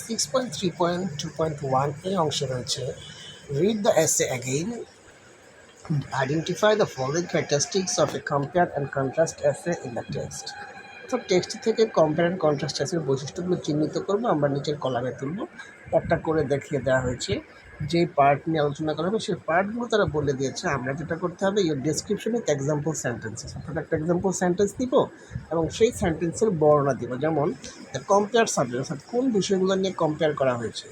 Six point three point two point one এই অংশে রয়েছে। Read the essay again identify the following characteristics of a compare and contrast essay in the text তো text থেকে compare and contrast এসের বৈশিষ্ট্যগুলো চিহ্নিত করব, আমরা নিচের কলামে তুলব। একটা করে দেখিয়ে দেওয়া হয়েছে। যে পার্ট নিয়ে আলোচনা করা হবে, সেই পার্টগুলো তারা বলে দিয়েছে। আমরা যেটা করতে হবে your description with example sentences অর্থাৎ একটা এক্সাম্পল সেন্টেন্স দিব এবং সেই সেন্টেন্সের বর্ণনা দিব। যেমন কম্পেয়ার সাবজেক্ট অর্থাৎ কোন বিষয়গুলো নিয়ে কম্পেয়ার করা হয়েছে।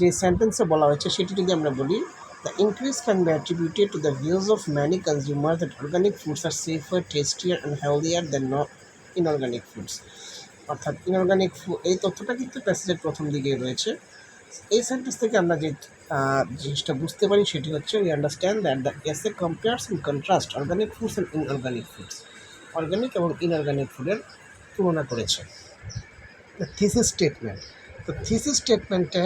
যে সেন্টেন্সে বলা হয়েছে, সেটি যদি আমরা বলি the increase can be attributed to the views of many consumer that organic foods are safer tastier and healthier than not inorganic foods অর্থাৎ ইনঅর্গানিক এই তথ্যটা কিন্তু প্যাসেজের প্রথম দিকেই রয়েছে। এই সেন্টেন্স থেকে আমরা যে জিনিসটা বুঝতে পারি সেটি হচ্ছে we understand that the essay compares in contrast organic foods and inorganic foods organic এবং ইনঅর্গানিক ফুডের তুলনা করেছে। থিসিস স্টেটমেন্ট তো থিসিস স্টেটমেন্টে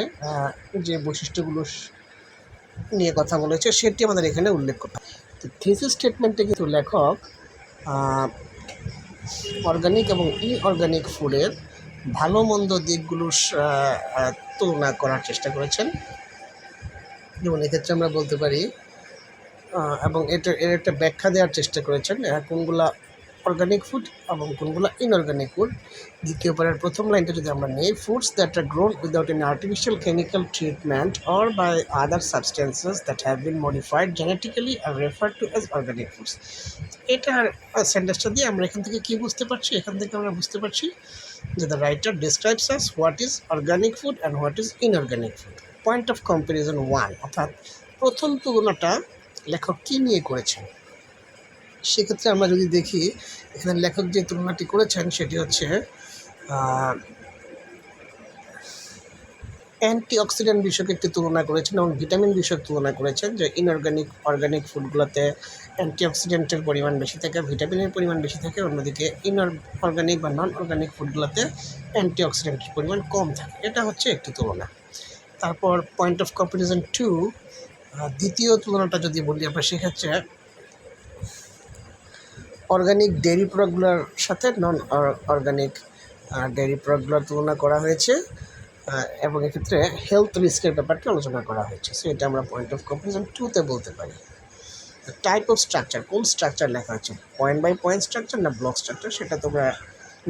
যে বৈশিষ্ট্যগুলো নিয়ে কথা বলেছে সেটি আমাদের এখানে উল্লেখ করতে তো থিসিস স্টেটমেন্টে কিন্তু লেখক অর্গানিক এবং ইনঅর্গানিক ফুডের ভালো মন্দ দিকগুলোর তুলনা করার চেষ্টা করেছেন। যেমন এক্ষেত্রে আমরা বলতে পারি এবং এটা, এর একটা ব্যাখ্যা দেওয়ার চেষ্টা করেছেন কোনগুলা অর্গানিক ফুড এবং কোনগুলো ইনঅর্গানিক ফুড দ্বিতীয় পারের প্রথম লাইনটা যদি আমরা নিই foods that are grown without an artificial chemical treatment or by other substances that have been modified genetically are refer to as organic foods এটার সেন্টেন্সটা দিয়ে আমরা এখান থেকে কী বুঝতে পারছি? এখান থেকে আমরা বুঝতে পারছি যে the writer describes us what is organic food and what is inorganic food point of comparison one অর্থাৎ প্রথম তুলনাটা লেখক কী নিয়ে করেছেন? সেক্ষেত্রে আমরা যদি দেখি, এখানে লেখক যে তুলনাটি করেছেন, সেটি হচ্ছে অ্যান্টি অক্সিডেন্ট বিষয়ক একটি তুলনা করেছেন এবং ভিটামিন বিষয়ক তুলনা করেছেন যে ইনঅর্গানিক অর্গানিক ফুডগুলোতে অ্যান্টি অক্সিডেন্টের পরিমাণ বেশি থাকে, ভিটামিনের পরিমাণ বেশি থাকে, অন্যদিকে ইনর অর্গানিক বা নন অর্গানিক ফুডগুলোতে অ্যান্টি অক্সিডেন্টের পরিমাণ কম থাকে। এটা হচ্ছে একটি তুলনা। তারপর পয়েন্ট অফ কম্পারিজন টু দ্বিতীয় তুলনাটা যদি বলি আমরা, সেক্ষেত্রে অর্গানিক ডেয়ারি প্রোডাক্টগুলোর সাথে নন অর্গানিক ডেয়ারি প্রোডাক্টগুলোর তুলনা করা হয়েছে। এবং এক্ষেত্রে হেলথ রিস্কের ব্যাপারটি আলোচনা করা হয়েছে। সো এটা আমরা পয়েন্ট অফ কম্পারিজন টুতে বলতে পারি। টাইপ অফ স্ট্রাকচার কোন স্ট্রাকচার লেখা হচ্ছে পয়েন্ট বাই পয়েন্ট স্ট্রাকচার না ব্লক স্ট্রাকচার সেটা তোমরা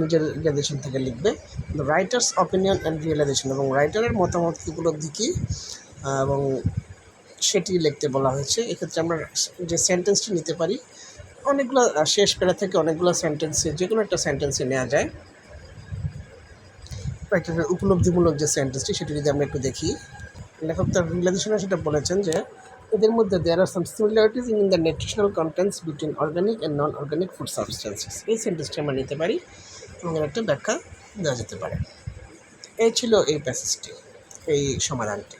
নিজের রিয়েলাইজেশন থেকে লিখবে। রাইটার্স অপিনিয়ন অ্যান্ড রিয়েলাইজেশন এবং রাইটারের মতামত উপলব্ধি আহ, এবং সেটি লিখতে বলা হয়েছে। এক্ষেত্রে আমরা যে সেন্টেন্সটি নিতে পারি অনেকগুলো শেষ পেরা থেকে অনেকগুলো সেন্টেন্সে যে কোনো একটা সেন্টেন্সে নেওয়া যায়। রাইটারের উপলব্ধিমূলক যে সেন্টেন্সটি সেটি যদি আমরা একটু দেখি। লেখক তার রিলেশনে সেটা বলেছেন যে, এদের মধ্যে there are some similarities in the nutritional contents between organic and non organic food substances এই সেন্টেন্সটি আমরা নিতে পারি। এবং একটা ব্যাখ্যা দেওয়া যেতে পারে। এই ছিল এই প্যাসেজটি এই সমাধানটি।